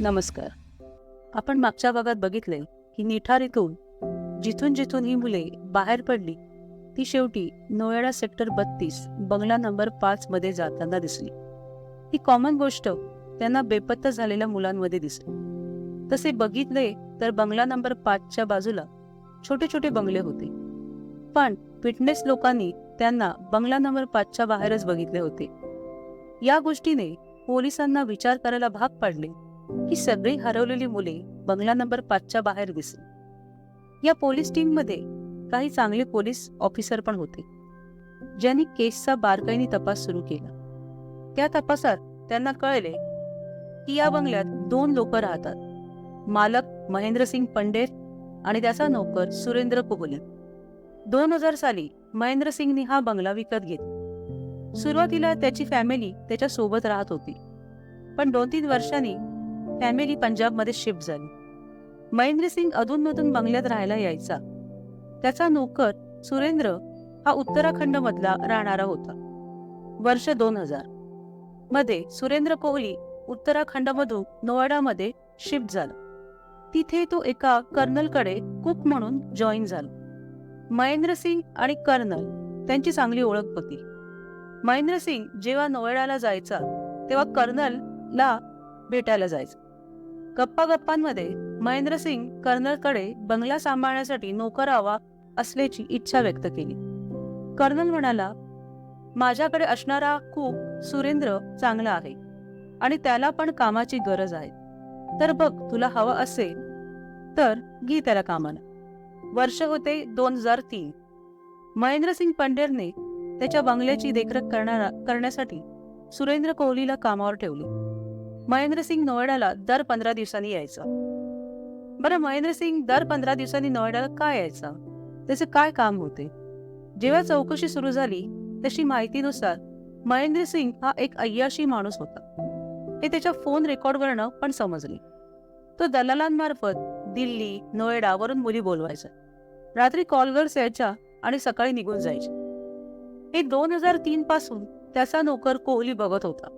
नमस्कार. आपण मागच्या भागात बघितले की निठारीतून जिथून जिथून ही मुले बाहेर पडली ती शेवटी नोएडा सेक्टर बत्तीस बंगला नंबर पाच मध्ये जाताना दिसली. ही कॉमन गोष्ट त्यांना बेपत्ता झालेल्या मुलांमध्ये दिसली. तसे बघितले तर बंगला नंबर पाचच्या बाजूला छोटे छोटे बंगले होते. पण फिटनेस लोकांनी त्यांना बंगला नंबर पाचच्या बाहेरच बघितले होते. या गोष्टीने पोलिसांना विचार करायला भाग पाडले. ही सगळी हरवलेली मुले बंगला नंबर पाचच्या बाहेर दिसली. या पोलीस टीममध्ये काही चांगले पोलीस ऑफिसर पण होते. ज्यांनी केसचा बारकाईने तपास सुरू केला. त्या तपासात त्यांना कळले की या बंगल्यात दोन लोक राहतात. मालक महेंद्रसिंग पंडेर आणि त्याचा नोकर सुरेंद्र कोहली दोन हजार साली महेंद्रसिंगने हा बंगला विकत घेतला. सुरुवातीला त्याची फॅमिली त्याच्या सोबत राहत होती. पण दोन तीन वर्षांनी फॅमिली पंजाबमध्ये शिफ्ट झाली. महेंद्रसिंग अधूनमधून बंगल्यात राहायला यायचा. त्याचा नोकर सुरेंद्र हा उत्तराखंड मधला राहणारा होता. वर्ष दोन हजार. मध्ये सुरेंद्र कोहली उत्तराखंडमधून नोएडामध्ये शिफ्ट झाला. तिथे तो एका कर्नलकडे कुक म्हणून जॉईन झाला. महेंद्रसिंग आणि कर्नल त्यांची चांगली ओळख होती. महेंद्रसिंग जेव्हा नोएडाला जायचा तेव्हा कर्नलला भेटायला जायचं. गप्पा गप्पांमध्ये महेंद्रसिंग कर्नलकडे बंगला सांभाळण्यासाठी नोकरावा असल्याची इच्छा व्यक्त केली. कर्नल म्हणाला माझ्याकडे असणारा कूक सुरेंद्र चांगला आहे आणि त्याला पण कामाची गरज आहे. तर बघ तुला हवं असेल तर घे त्याला कामाला. वर्ष होते दोन हजार तीन. महेंद्रसिंग पंढेरने पंडेरने त्याच्या बंगल्याची देखरेख करणारा करण्यासाठी सुरेंद्र कोहलीला कामावर ठेवले. महेंद्रसिंग नोएडाला दर पंधरा दिवसांनी यायचा. बरं महेंद्रसिंग दर पंधरा दिवसांनी नोएडाला काय यायचा? त्याचे काय काम होते? जेव्हा चौकशी सुरू झाली तशी माहितीनुसार महेंद्र सिंग हा एक अय्याशी माणूस होता. हे त्याच्या फोन रेकॉर्डवरनं पण समजले. तो दलालांमार्फत दिल्ली नोएडा वरून मुली बोलवायचा. रात्री कॉलगर्स यायच्या आणि सकाळी निघून जायचे. हे दोन हजार तीन पासून त्याचा नोकर कोहली बघत होता.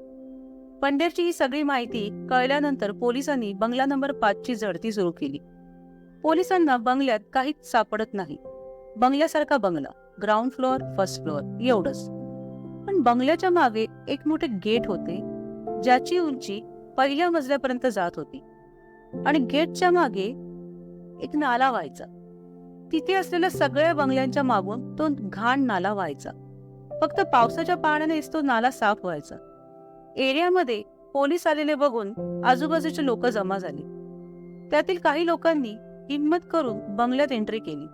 पंढेरची ही सगळी माहिती कळल्यानंतर पोलिसांनी बंगला नंबर पाचची झडती सुरू केली. पोलिसांना बंगल्यात काहीच सापडत नाही. बंगल्यासारखा बंगला ग्राउंड फ्लोअर फर्स्ट फ्लोअर एवढंच. पण बंगल्याच्या मागे एक मोठे गेट होते ज्याची उंची पहिल्या मजल्यापर्यंत जात होती. आणि गेटच्या मागे एक नाला व्हायचा. तिथे असलेल्या सगळ्या बंगल्यांच्या मागून तो घाण नाला व्हायचा. फक्त पावसाच्या पाण्यानेच तो नाला साफ व्हायचा. एरियामध्ये पोलीस आलेले बघून आजूबाजूचे लोक जमा झाले. त्यातील काही लोकांनी हिंमत करून बंगल्यात एंट्री केली.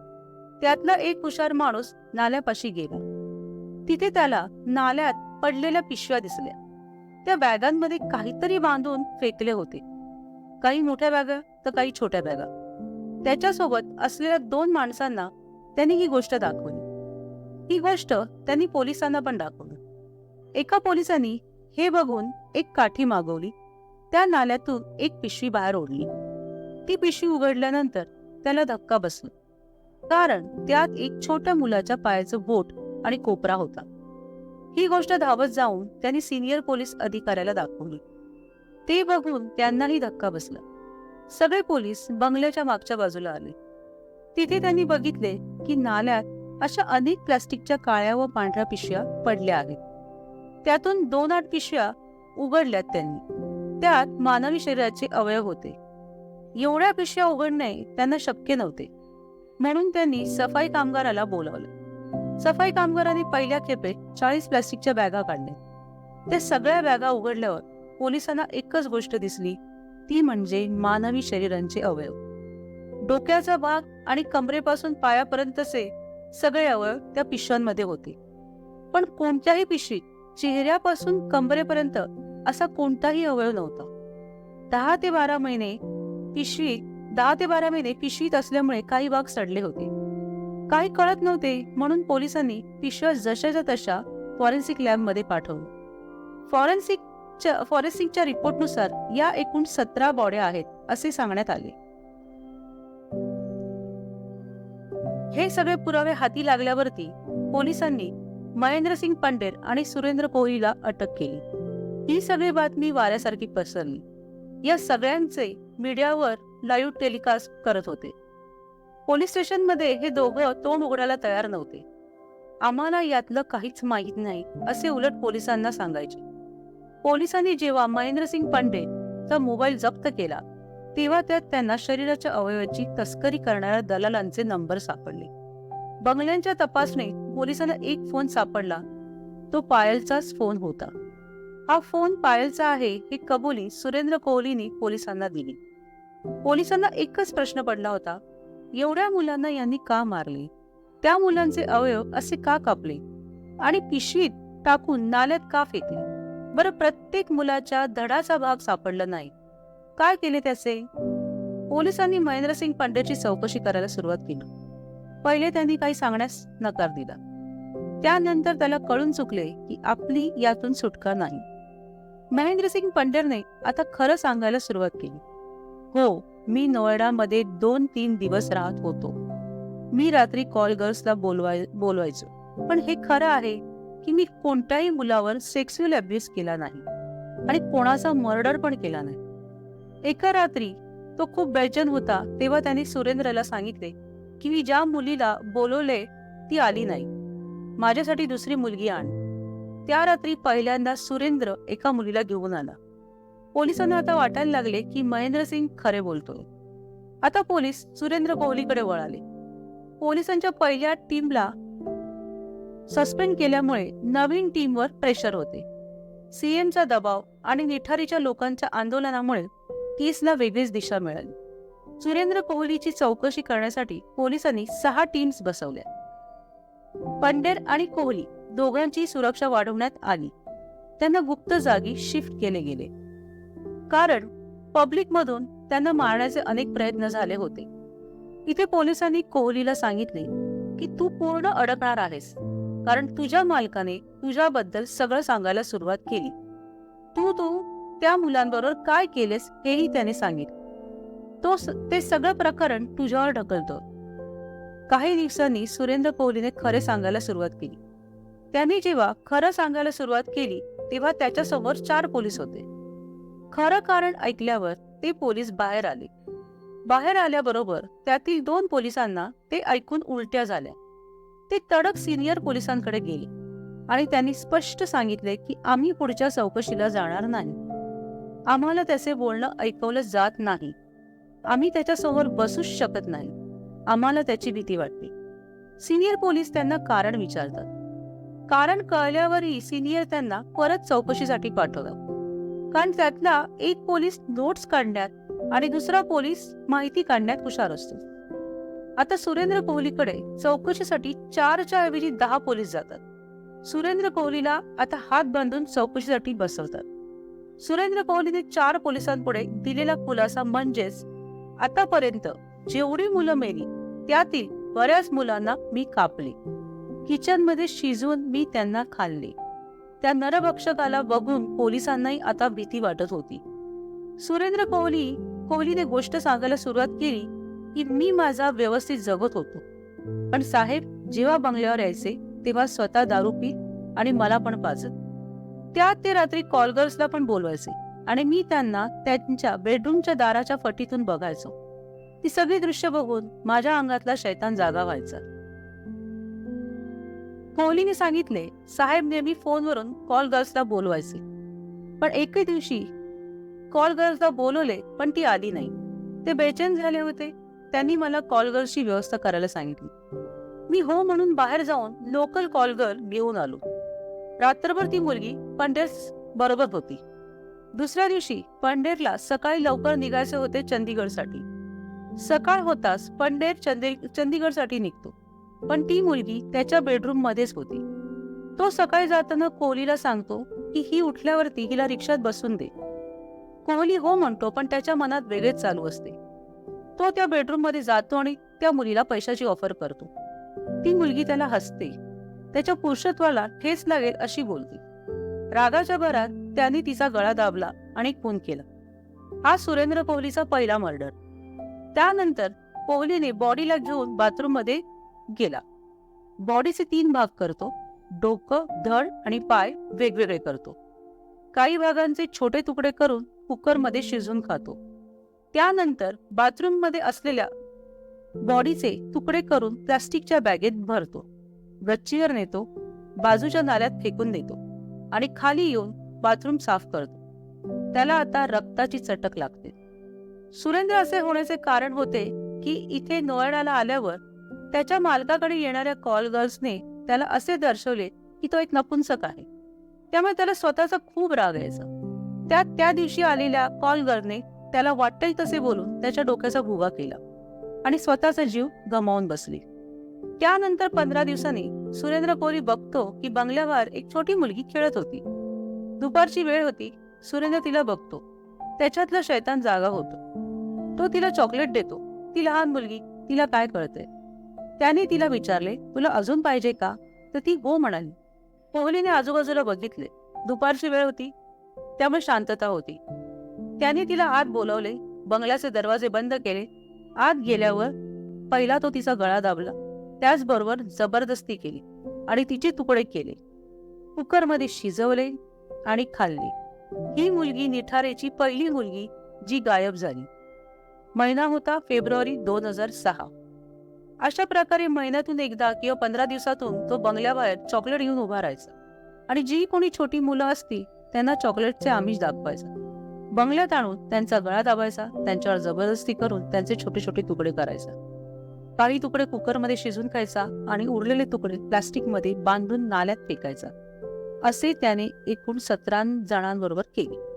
त्यातला एक हुशार माणूस नाल्यापाशी गेला. तिथे त्याला नाल्यात पडलेल्या पिशव्या दिसल्या. त्या बॅगांमध्ये काहीतरी बांधून फेकले होते. काही मोठ्या बॅगा तर काही छोट्या बॅगा. त्याच्यासोबत असलेल्या दोन माणसांना त्यांनी ही गोष्ट दाखवली. ही गोष्ट त्यांनी पोलिसांना पण दाखवली. एका पोलिसांनी हे बघून एक काठी मागवली. त्या नाल्यातून एक पिशवी बाहेर ओढली. ती पिशवी उघडल्यानंतर त्याला धक्का बसला. कारण त्यात एक छोट्या मुलाच्या पायाचं बोट आणि कोपरा होता. ही गोष्ट धावत जाऊन त्यांनी सिनियर पोलीस अधिकाऱ्याला दाखवली. ते बघून त्यांनाही धक्का बसला. सगळे पोलीस बंगल्याच्या मागच्या बाजूला आले. तिथे त्यांनी बघितले की नाल्यात अशा अनेक प्लास्टिकच्या काळ्या व पांढऱ्या पिशव्या पडल्या आहेत. त्यातून दोन आठ पिशव्या उघडल्यात त्यांनी. त्यात मानवी शरीराचे अवयव होते. एवढ्या पिशव्या उघडणे त्यांना शक्य नव्हते. म्हणून त्यांनी सफाई कामगाराला बोलावलं. सफाई कामगारांनी पहिल्या खेपेत चाळीस प्लास्टिकच्या बॅगा काढल्या. त्या सगळ्या बॅगा उघडल्यावर पोलिसांना एकच गोष्ट दिसली. ती म्हणजे मानवी शरीरांचे अवयव. डोक्याचा भाग आणि कमरेपासून पायापर्यंतचे सगळे अवयव त्या पिशव्यांमध्ये होते. पण कोणत्याही पिशवीत चेहऱ्यापासून कंबरेपर्यंत असा कोणताही अवयव नव्हता. दहा ते बारा महिने पिशवी दहा ते बारा महिने पिशवीत असल्यामुळे काही भाग सडले होते. काही कळत नव्हते म्हणून पोलिसांनी पिशव्या जशाच्या तशा फॉरेन्सिक लॅबमध्ये पाठवलं. फॉरेन्सिकच्या फॉरेन्सिकच्या रिपोर्टनुसार या एकूण सतरा बॉड्या आहेत असे सांगण्यात आले. हे सगळे पुरावे हाती लागल्यावरती पोलिसांनी महेंद्रसिंग पंडेर आणि सुरेंद्र कोहलीला अटक केली. ही सगळी बातमी वाऱ्यासारखी पसरली. या सगळ्यांचे मीडियावर लाईव्ह टेलिकास्ट करत होते. पोलीस स्टेशनमध्ये हे दोघं तोंड उघडायला तयार नव्हते. आम्हाला यातलं काहीच माहीत नाही असे उलट पोलिसांना सांगायचे. पोलिसांनी जेव्हा महेंद्रसिंग पांडेचा मोबाईल जप्त केला तेव्हा त्यात त्यांना शरीराच्या अवयवाची तस्करी करणाऱ्या दलालांचे नंबर सापडले. बंगल्यांच्या तपासणीत पोलिसांना एक फोन सापडला. तो पायलचाच फोन होता. हा फोन पायलचा आहे ही कबुली सुरेंद्र कोहलीने पोलिसांना दिली. पोलिसांना एकच प्रश्न पडला होता. एवढ्या मुलांना यांनी का मारले? त्या मुलांचे अवयव असे का कापले? आणि पिशवीत टाकून नाल्यात का फेकले? बरं प्रत्येक मुलाच्या धडाचा भाग सापडला नाही. काय केले त्याचे? पोलिसांनी महेंद्रसिंग पांडेची चौकशी करायला सुरुवात केली. पहिले त्यांनी काही सांगण्यास नकार दिला. त्यानंतर त्याला कळून चुकले की आपली यातून सुटका नाही. महेंद्रसिंग पंडेरने आता खरं सांगायला सुरुवात केली. हो मी नोएडामध्ये दोन तीन दिवस राहत होतो. मी रात्री कॉल गर्ल्सला बोलवाय बोलवायचो. पण हे खरं आहे की मी कोणत्याही मुलावर सेक्स्युअल अब्युज केला नाही आणि कोणाचा मर्डर पण केला नाही. एका रात्री तो खूप बेचन होता तेव्हा त्याने सुरेंद्रला सांगितले की मी ज्या मुलीला बोलवले ती आली नाही. माझ्यासाठी दुसरी मुलगी आण. त्या रात्री पहिल्यांदा सुरेंद्र एका मुलीला घेऊन आला. पोलिसांना आता वाटायला लागले की महेंद्रसिंग खरे बोलतोय. आता पोलीस सुरेंद्र कोहलीकडे वळाले. पोलिसांच्या पहिल्या टीमला सस्पेंड केल्यामुळे नवीन टीमवर प्रेशर होते. सीएमचा दबाव आणि निठारीच्या लोकांच्या आंदोलनामुळे केसला वेगळीच दिशा मिळाली. सुरेंद्र कोहलीची चौकशी करण्यासाठी पोलिसांनी सहा टीम्स बसवल्या. पंडेर आणि कोहली दोघांची सुरक्षा वाढवण्यात आली. त्यांना गुप्त जागी शिफ्ट केले गेले. कारण पब्लिक मधून त्यांना मारण्याचे अनेक प्रयत्न झाले होते. इथे पोलिसांनी कोहलीला सांगितले की तू पूर्ण अडकणार आहेस. कारण तुझ्या मालकाने तुझ्याबद्दल सगळं सांगायला सुरुवात केली. तू तू त्या मुलांबरोबर काय केलेस हेही त्याने सांगितले. तो ते सगळं प्रकरण तुझ्यावर ढकलतो. काही दिवसांनी सुरेंद्र कोहलीने खरे सांगायला सुरुवात केली. त्यांनी जेव्हा खरं सांगायला सुरुवात केली तेव्हा त्याच्यासमोर चार पोलीस होते. खरं कारण ऐकल्यावर ते पोलीस बाहेर आले. बाहेर आल्याबरोबर त्यातील दोन पोलिसांना ते ऐकून उलट्या झाल्या. ते तडक सिनियर पोलिसांकडे गेले आणि त्यांनी स्पष्ट सांगितले की आम्ही पुढच्या चौकशीला जाणार नाही. आम्हाला त्याचे बोलणं ऐकवलं जात नाही. आम्ही त्याच्यासमोर बसूच शकत नाही. आम्हाला त्याची भीती वाटते. सिनियर पोलीस त्यांना कारण विचारतात. कारण कळल्यावरही सिनियर त्यांना परत चौकशीसाठी पाठवतात. कारण त्यातला एक पोलीस नोट्स काढण्यात आणि दुसरा पोलीस माहिती काढण्यात हुशार असतो. आता सुरेंद्र कोहलीकडे चौकशीसाठी चारच्या ऐवजी दहा पोलीस जातात. सुरेंद्र कोहलीला आता हात बांधून चौकशीसाठी बसवतात. सुरेंद्र कोहलीने चार पोलिसांपुढे दिलेला खुलासा म्हणजेच आतापर्यंत जेवढी मुलं मेली त्यातील बऱ्याच मुलांना मी कापले. किचनमध्ये शिजवून मी त्यांना खाल्ले. त्या नरभक्षकाला बघून पोलिसांनाही आता भीती वाटत होती. सुरेंद्र कोहली कोहलीने गोष्ट सांगायला सुरुवात केली की मी माझा व्यवस्थित जगत होतो. पण साहेब जेव्हा बंगल्यावर यायचे तेव्हा स्वतः दारू पीत आणि मला पण पाजत. त्यात ते रात्री कॉलगर्सला पण बोलवायचे. आणि मी त्यांना त्यांच्या बेडरूमच्या दाराच्या फटीतून बघायचो. ती सगळी दृश्य बघून माझ्या अंगातला शैतान जागा व्हायचा. कोहलीने सांगितले साहेब नेहमी फोनवरून कॉल गर्ल्सला बोलवायचे. पण एके दिवशी कॉल गर्ल्सला बोलवले पण ती आली नाही. ते बेचैन झाले होते. त्यांनी मला कॉल गर्ल्सची व्यवस्था करायला सांगितली. मी हो म्हणून बाहेर जाऊन लोकल कॉल गर्ल घेऊन आलो. रात्रभर ती मुलगी पंडेर्स बरोबर होती. दुसऱ्या दिवशी पंढेरला सकाळी लवकर निघायचे होते चंदीगडसाठी. सकाळ होताच पंढेर चंदी चंदीगडसाठी निघतो. पण ती मुलगी त्याच्या बेडरूम मध्येच होती. तो सकाळी जाताना कोहलीला सांगतो की ही उठल्यावरती हिला रिक्षात बसून दे. कोहली हो म्हणतो पण त्याच्या मनात वेगळेच चालू असते. तो त्या बेडरूममध्ये जातो आणि त्या मुलीला पैशाची ऑफर करतो. ती मुलगी त्याला हसते. त्याच्या पुरुषत्वाला ठेच लागेल अशी बोलते. रागाच्या भरात त्याने तिचा गळा दाबला आणि खून केला. हा सुरेंद्र कोहलीचा पहिला मर्डर त्यानंतर कोहलीने बॉडीला घेऊन बाथरूममध्ये गेला. बॉडीचे तीन भाग करतो. डोकं धड आणि पाय वेगवेगळे करतो. काही भागांचे छोटे तुकडे करून कुकरमध्ये शिजून खातो. त्यानंतर बाथरूममध्ये असलेल्या बॉडीचे तुकडे करून प्लास्टिकच्या बॅगेत भरतो. गच्चीवर नेतो. बाजूच्या नाल्यात फेकून देतो. आणि खाली येऊन बाथरूम साफ करतो. त्याला आता रक्ताची चटक लागते. सुरेंद्र असे होण्याचे कारण होते की इथे नोएडाला आल्यावर त्याच्या मालकाकडे येणाऱ्या कॉल गर्ल्सने त्याला असे दर्शवले की तो एक नपुंसक आहे. त्यामुळे त्याला स्वतःचा खूप राग यायचा. त्यात त्या दिवशी आलेल्या कॉल गर्लने त्याला वाटेल तसे बोलून त्याच्या डोक्याचा भुगा केला आणि स्वतःचा जीव गमावून बसली. त्यानंतर पंधरा दिवसांनी सुरेंद्र कोरी बघतो की बंगल्यावर एक छोटी मुलगी खेळत होती. दुपारची वेळ होती. सुरेंद्र तिला बघतो. त्याच्यातलं शैतान जागा होतो. तो तिला चॉकलेट देतो. ती लहान मुलगी तिला काय कळते त्याने तिला विचारले तुला अजून पाहिजे का? तर ती हो म्हणाली. कोहलीने आजूबाजूला बघितले. दुपारची वेळ होती. त्यामुळे शांतता होती. त्याने तिला आत बोलवले. बंगल्याचे दरवाजे बंद केले. आत गेल्यावर पहिला तो तिचा गळा दाबला. त्याचबरोबर जबरदस्ती केली आणि तिचे तुकडे केले. कुकरमध्ये शिजवले. आणि खाल्ली. ही मुलगी निठारेची पहिली मुलगी जी गायब झाली. महिना होता फेब्रुवारी दोन हजार सहा. अशा प्रकारे महिन्यातून एकदा किंवा पंधरा दिवसातून तो बंगल्याबाहेर चॉकलेट घेऊन उभा राहायचा. आणि जी कोणी छोटी मुलं असती त्यांना चॉकलेटचे आमिष दाखवायचा. बंगल्यात आणून त्यांचा गळा दाबायचा त्यांच्यावर जबरदस्ती करून त्यांचे छोटे छोटे तुकडे करायचा. काही तुकडे कुकरमध्ये शिजून खायचा आणि उरलेले तुकडे प्लास्टिकमध्ये बांधून नाल्यात फेकायचा. असे त्याने एकूण सतरा जणांबरोबर केले.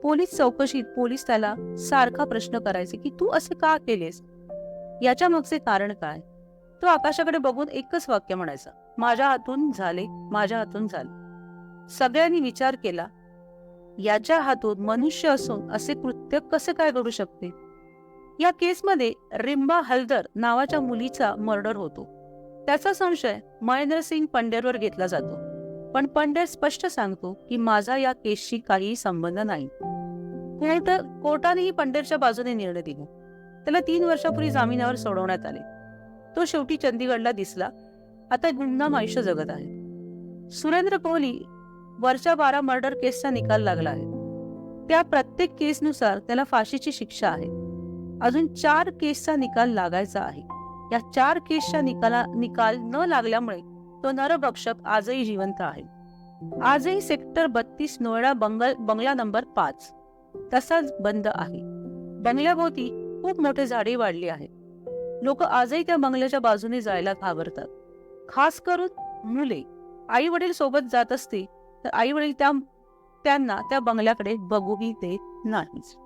पोलीस चौकशीत पोलीस त्याला सारखा प्रश्न करायचे की तू असे का केलेस? याच्या मागचे कारण काय? तो आकाशाकडे बघून एकच वाक्य म्हणायचा माझ्या हातून झाले माझ्या हातून झाले. सगळ्यांनी विचार केला याच्या हातून मनुष्य असून असे कृत्य कसे काय घडू शकते? या केसमध्ये रिंबा हलदर नावाच्या मुलीचा मर्डर होतो. त्याचा संशय महेंद्रसिंग पंडेरवर घेतला जातो. पण पंडित स्पष्ट सांगतो की माझा या केसशी काहीही संबंध नाही. कोर्ट कोर्टानेही पंडेरच्या बाजूने निर्णय दिला. त्याला तीन वर्षापूर्वी जामिनावर सोडवण्यात आले. तो शेवटी चंदीगडला दिसला. आता गुमनाम आयुष्य जगत आहे. सुरेंद्र कोहली वरच्या बारा मर्डर केसचा निकाल लागला आहे. त्या प्रत्येक केसनुसार त्याला फाशीची शिक्षा आहे. अजून चार केसचा निकाल लागायचा आहे. या चार केसच्या निकाला निकाल न लागल्यामुळे तो नरभक्षक आजही जिवंत आहे. आजही सेक्टर बत्तीस नोएडा बंगल बंगला नंबर पाच. तसाच बंद आहे. बंगल्याभोवती खूप मोठे झाडे वाढली आहेत. लोक आजही त्या बंगल्याच्या बाजूने जायला घाबरतात. खास करून मुले. आई वडील सोबत जात असते तर आई वडील त्या त्यांना त्या बंगल्याकडे बघूही देत नाहीच